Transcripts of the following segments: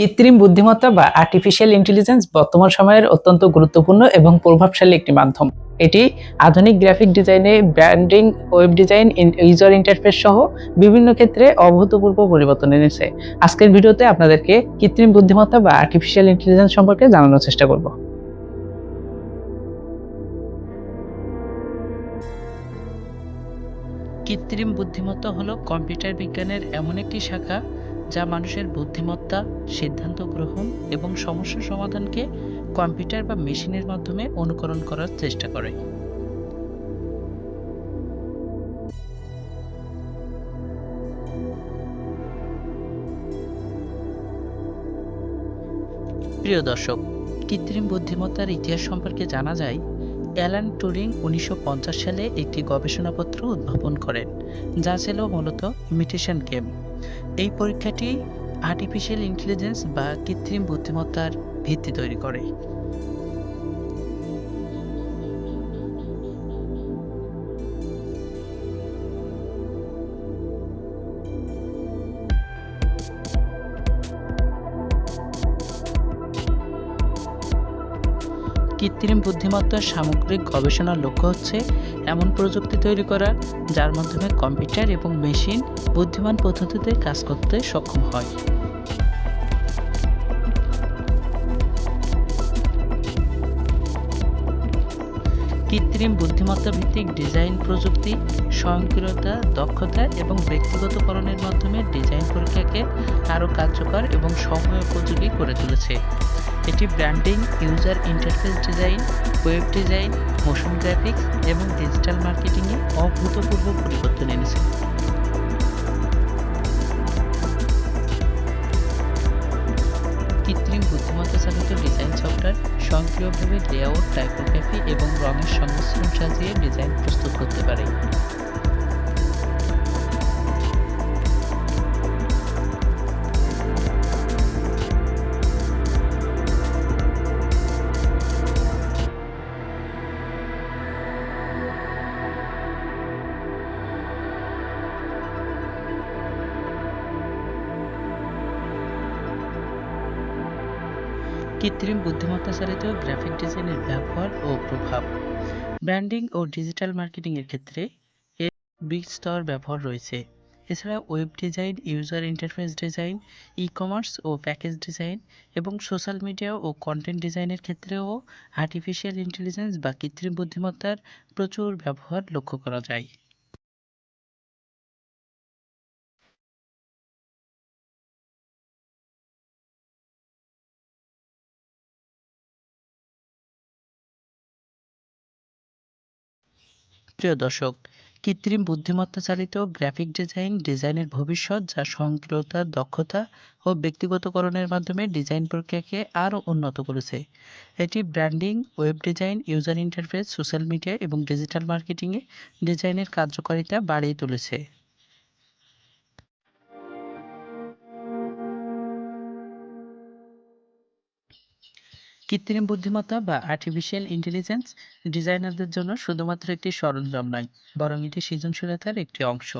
কৃত্রিম বুদ্ধিমত্তা বা আর্টিফিশিয়াল ইন্টেলিজেন্স বর্তমান সময়ের অত্যন্ত গুরুত্বপূর্ণ এবং প্রভাবশালী একটি মাধ্যম। এটি আধুনিক গ্রাফিক ডিজাইনে branding web design user interface সহ বিভিন্ন ক্ষেত্রে অভূতপূর্ব পরিবর্তন এনেছে। আজকের ভিডিওতে আপনাদেরকে কৃত্রিম বুদ্ধিমত্তা বা আর্টিফিশিয়াল ইন্টেলিজেন্স সম্পর্কে জানানোর চেষ্টা করব। কৃত্রিম বুদ্ধিমত্তা হলো কম্পিউটার বিজ্ঞানের এমন একটি শাখা যা মানুষের বুদ্ধিমত্তা, সিদ্ধান্ত গ্রহণ এবং সমস্যা সমাধানকে কম্পিউটার বা মেশিনের মাধ্যমে অনুকরণ করার চেষ্টা করে। প্রিয় দর্শক, কৃত্রিম বুদ্ধিমত্তার ইতিহাস সম্পর্কে জানা যায়, অ্যালান টুরিং উনিশশো পঞ্চাশ সালে একটি গবেষণাপত্র উদ্ভাবন করেন, যা ছিল মূলত ইমিটেশন গেম। এই পরীক্ষাটি আর্টিফিশিয়াল ইন্টেলিজেন্স বা কৃত্রিম বুদ্ধিমত্তার ভিত্তি তৈরি করে। কৃত্রিম বুদ্ধিমত্তার সামগ্রিক গবেষণার লক্ষ্য হচ্ছে এমন প্রযুক্তি তৈরি করা, যার মাধ্যমে কম্পিউটার এবং মেশিন বুদ্ধিমান পদ্ধতিতে কাজ করতে সক্ষম হয়। কৃত্রিম বুদ্ধিমত্তা ভিত্তিক ডিজাইন প্রযুক্তি, স্বয়ংক্রিয়তা, দক্ষতা এবং ব্যক্তিগতকরণের মাধ্যমে ডিজাইন পরীক্ষাকে আরও কার্যকর এবং সময়োপযোগী করে তুলেছে। এটি branding, user interface design, web design, motion graphics এবং ডিজিটাল মার্কেটিংয়ে অভূতপূর্ব পরিবর্তন এনেছে। কৃত্রিম বুদ্ধিমত্তা চালিত ডিজাইন সফটওয়্যার স্বয়ংক্রিয়ভাবে লেআউট, টাইপোগ্রাফি এবং রঙের সংমিশ্রণ সাজিয়ে ডিজাইন প্রস্তুত করতে পারে। কৃত্রিম বুদ্ধিমত্তা চালিত গ্রাফিক ডিজাইনের ব্যবহার ও প্রভাব। ব্র্যান্ডিং ও ডিজিটাল মার্কেটিংয়ের ক্ষেত্রে এর বিস্তর ব্যবহার রয়েছে। এছাড়া web design user interface design e commerce ও প্যাকেজ ডিজাইন এবং সোশ্যাল মিডিয়া ও কন্টেন্ট ডিজাইনের ক্ষেত্রেও আর্টিফিশিয়াল ইন্টেলিজেন্স বা কৃত্রিম বুদ্ধিমত্তার প্রচুর ব্যবহার লক্ষ্য করা যায়। প্রিয় দর্শক, কৃত্রিম বুদ্ধিমত্তা চালিত গ্রাফিক ডিজাইন, ডিজাইনের ভবিষ্যৎ যা স্বয়ংক্রিয়তা দক্ষতা ও ব্যক্তিগতকরণের মাধ্যমে ডিজাইন প্রক্রিয়াকে আরও উন্নত করেছে। এটি branding, web design, user interface, social media এবং ডিজিটাল মার্কেটিংয়ে ডিজাইনের কার্যকারিতা বাড়িয়ে তুলেছে। কৃত্রিম বুদ্ধিমত্তা বা আর্টিফিশিয়াল ইন্টেলিজেন্স ডিজাইনারদের জন্য শুধুমাত্র একটি সরঞ্জাম নয়, বরং এটি সৃজনশীলতার একটি অংশ।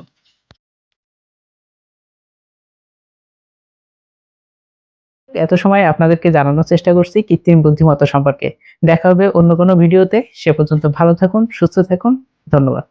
এত সময় আপনাদেরকে জানানোর চেষ্টা করছি কৃত্রিম বুদ্ধিমত্তা সম্পর্কে। দেখা হবে অন্য কোনো ভিডিওতে। সে পর্যন্ত ভালো থাকুন, সুস্থ থাকুন। ধন্যবাদ।